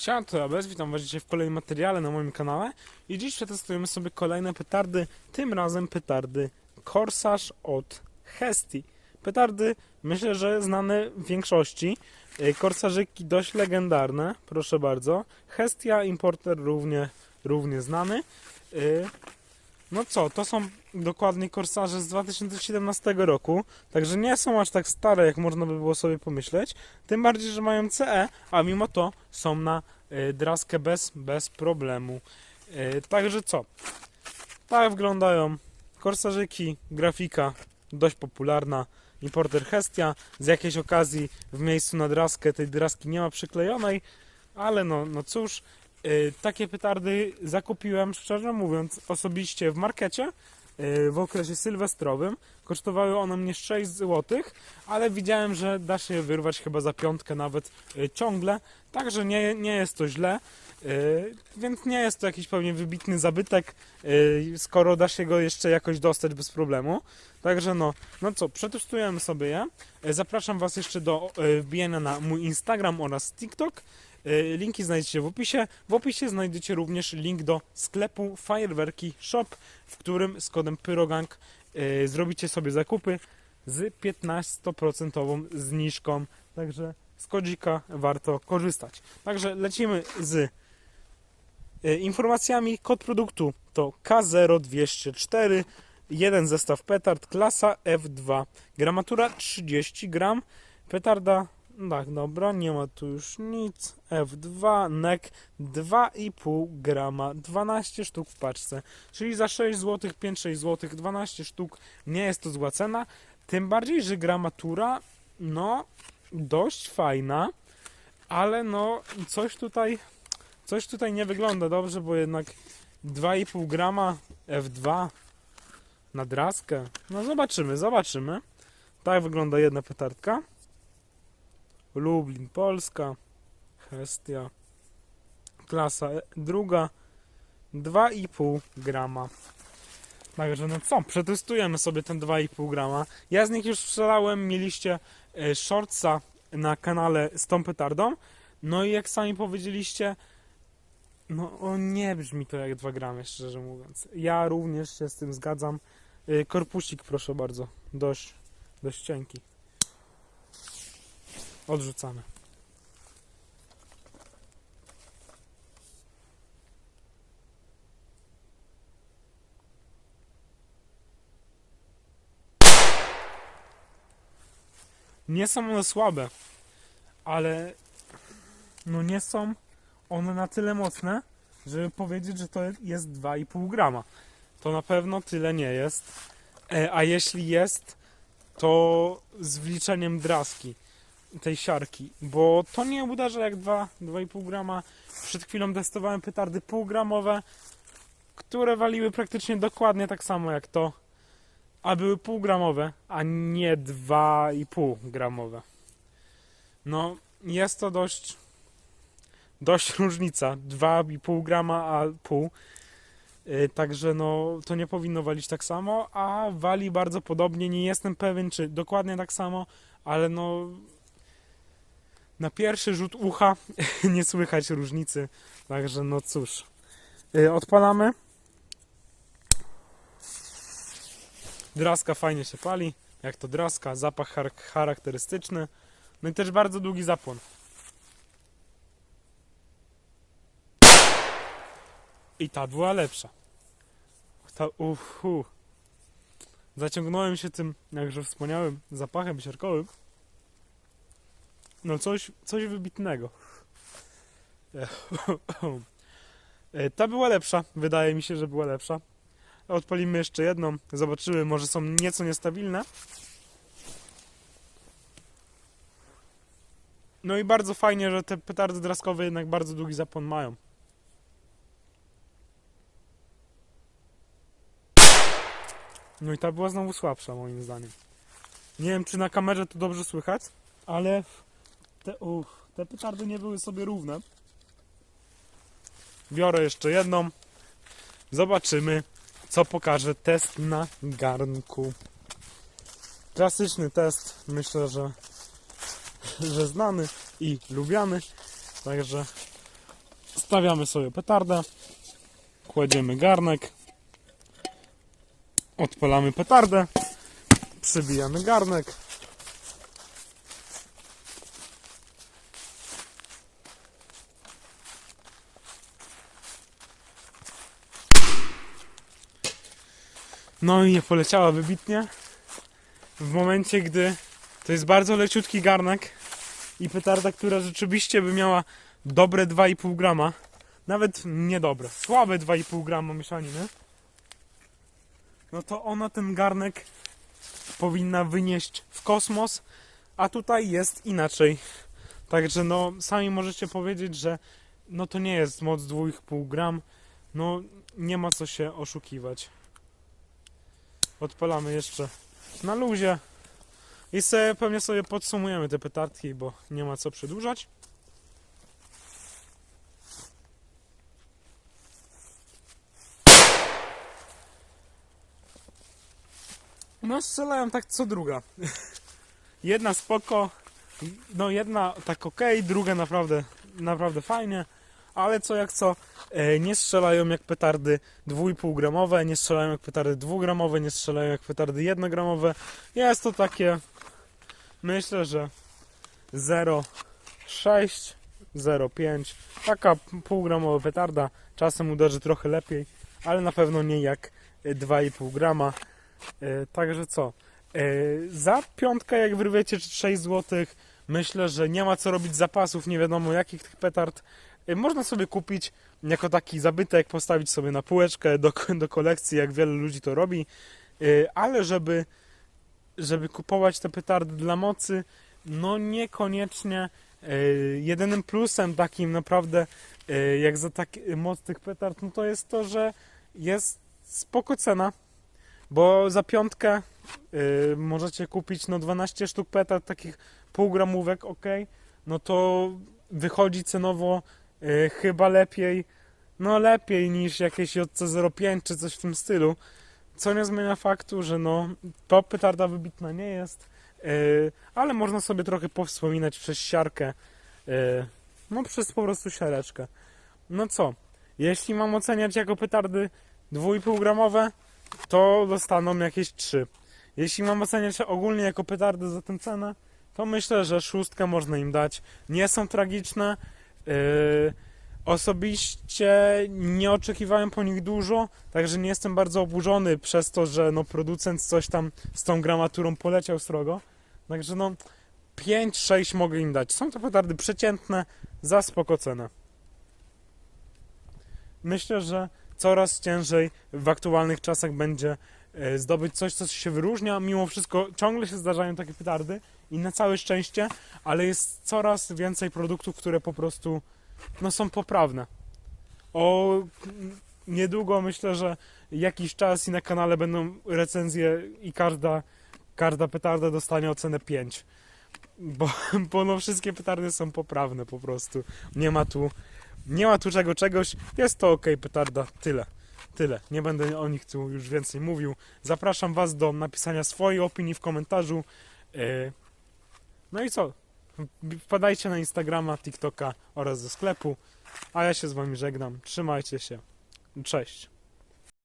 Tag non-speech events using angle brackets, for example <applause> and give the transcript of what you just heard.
Siema, to Abez, witam was dzisiaj w kolejnym materiale na moim kanale i dziś przetestujemy sobie kolejne petardy, tym razem petardy Corsage od Hesti. Petardy myślę, że znane w większości, E, Korsażyki dość legendarne, proszę bardzo. Hestia, importer równie, równie znany. No co, to są dokładnie korsarze z 2017 roku, także nie są aż tak stare, jak można by było sobie pomyśleć. Tym bardziej, że mają CE, a mimo to są na y, draskę bez, bez problemu. Y, Także co? Tak wyglądają korsarzyki, grafika dość popularna. Importer Hestia. Z jakiejś okazji w miejscu na draskę tej draski nie ma przyklejonej, ale no, no cóż, takie petardy zakupiłem, szczerze mówiąc, osobiście w markecie y, w okresie sylwestrowym. Kosztowały one mnie 6 zł, ale widziałem, że da się je wyrwać chyba za piątkę nawet y, ciągle, także nie, nie jest to źle. Więc nie jest to jakiś pewnie wybitny zabytek, skoro da się go jeszcze jakoś dostać bez problemu. Także no, no co, przetestujemy sobie je. Zapraszam Was jeszcze do wbijania na mój Instagram oraz TikTok. Y, Linki znajdziecie w opisie. W opisie znajdziecie również link do sklepu Fajerwerki Shop, w którym z kodem Pyrogang y, zrobicie sobie zakupy z 15% zniżką. Także z kodzika warto korzystać. Także lecimy z y, informacjami. Kod produktu to K0204. Jeden zestaw petard, klasa F2. Gramatura 30 gram. Petarda tak, dobra, nie ma tu już nic. F2, NEC 2,5 grama, 12 sztuk w paczce. Czyli za 6 zł, 5-6 zł, 12 sztuk nie jest to zła cena. Tym bardziej, że gramatura, no, dość fajna, ale no, coś tutaj, coś tutaj nie wygląda dobrze, bo jednak 2,5 grama F2 na draskę. No zobaczymy, zobaczymy. Tak wygląda jedna petardka. Lublin, Polska, Hestia, klasa e- druga, 2,5 grama. Także no co, przetestujemy sobie ten 2,5 grama. Ja z nich już strzelałem, mieliście e, shortsa na kanale z tą petardą. No i jak sami powiedzieliście, no nie brzmi to jak 2 gramy, szczerze mówiąc. Ja również się z tym zgadzam. E, Korpusik proszę bardzo, dość, dość cienki. Odrzucamy. Nie są one słabe, ale no nie są one na tyle mocne, żeby powiedzieć, że to jest 2,5 grama. To na pewno tyle nie jest. E, A jeśli jest, to z wliczeniem draski tej siarki, bo to nie uderza jak 2, 2,5 grama. Przed chwilą testowałem petardy półgramowe, które waliły praktycznie dokładnie tak samo jak to, a były półgramowe, a nie 2,5 gramowe. No, jest to dość dość różnica, 2,5 grama a pół. Yy, Także no, to nie powinno walić tak samo, a wali bardzo podobnie. Nie jestem pewien, czy dokładnie tak samo, ale no na pierwszy rzut ucha <laughs> nie słychać różnicy. Także no cóż. Yy, Odpalamy. Draska fajnie się pali. Jak to draska, zapach char- charakterystyczny. No i też bardzo długi zapłon. I ta była lepsza. Ta. Zaciągnąłem się tym, jakże wspaniałym zapachem siarkowym. No coś, coś wybitnego. E, Ta była lepsza. Wydaje mi się, że była lepsza. Odpalimy jeszcze jedną. Zobaczymy, może są nieco niestabilne. No i bardzo fajnie, że te petardy draskowe jednak bardzo długi zapłon mają. No i ta była znowu słabsza moim zdaniem. Nie wiem czy na kamerze to dobrze słychać, ale te, uch, te petardy nie były sobie równe. Biorę jeszcze jedną. Zobaczymy, co pokaże test na garnku. Klasyczny test, myślę, że, że znany i lubiany. Także Stawiamy sobie petardę, kładziemy garnek, odpalamy petardę, przybijamy garnek. No i poleciała wybitnie. W momencie, gdy to jest bardzo leciutki garnek i petarda, która rzeczywiście by miała dobre 2,5 grama, nawet niedobre, słabe 2,5 grama mieszaniny, no to ona ten garnek powinna wynieść w kosmos, a tutaj jest inaczej. Także no, sami możecie powiedzieć, że no to nie jest moc 2,5 gram, no nie ma co się oszukiwać. Odpalamy jeszcze na luzie i sobie, pewnie sobie podsumujemy te petardki, bo nie ma co przedłużać. No strzelają tak co druga. <laughs> Jedna spoko, no jedna tak ok, druga naprawdę, naprawdę fajnie, ale co jak co, nie strzelają jak petardy 2,5 gramowe, nie strzelają jak petardy 2 gramowe, nie strzelają jak petardy 1 gramowe. Jest to takie, myślę, że 0,6, 0,5, taka półgramowa petarda, czasem uderzy trochę lepiej, ale na pewno nie jak e, 2,5 grama. E, Także co? E, Za piątkę, jak wyrwiecie, czy 6 zł, myślę, że nie ma co robić zapasów, nie wiadomo jakich tych petard. E, Można sobie kupić jako taki zabytek, postawić sobie na półeczkę do, do kolekcji, jak wiele ludzi to robi, E, ale żeby, żeby kupować te petardy dla mocy, no niekoniecznie. E, Jedynym plusem takim naprawdę, jak za tak moc tych petard, no to jest to, że jest spoko cena, bo za piątkę y, możecie kupić no 12 sztuk petard, takich półgramówek, ok, no to wychodzi cenowo y, chyba lepiej, no lepiej niż jakieś JC05 czy coś w tym stylu, co nie zmienia faktu, że no to petarda wybitna nie jest, y, ale można sobie trochę powspominać przez siarkę, y, no przez po prostu siareczkę. No co, jeśli mam oceniać jako petardy 2,5 gramowe, to dostaną jakieś 3. Jeśli mam oceniać ogólnie jako petardy za tę cenę, to myślę, że szóstkę można im dać. Nie są tragiczne. Yy, osobiście nie oczekiwałem po nich dużo, także nie jestem bardzo oburzony przez to, że no, producent coś tam z tą gramaturą poleciał srogo. Także no 5-6 mogę im dać. Są to petardy przeciętne za spoko cenę. Myślę, że coraz ciężej w aktualnych czasach będzie e, zdobyć coś, co się wyróżnia. Mimo wszystko ciągle się zdarzają takie petardy i na całe szczęście, ale jest coraz więcej produktów, które po prostu no, są poprawne. O niedługo myślę, że jakiś czas i na kanale będą recenzje i każda, każda petarda dostanie ocenę 5. Bo, bo no wszystkie petardy są poprawne po prostu. Nie ma tu nie ma tu czego czegoś. Jest to ok, petarda. Tyle. Tyle. Nie będę o nich tu już więcej mówił. Zapraszam Was do napisania swojej opinii w komentarzu. E, No i co? Wpadajcie na Instagrama, TikToka oraz do sklepu. A ja się z Wami żegnam. Trzymajcie się. Cześć.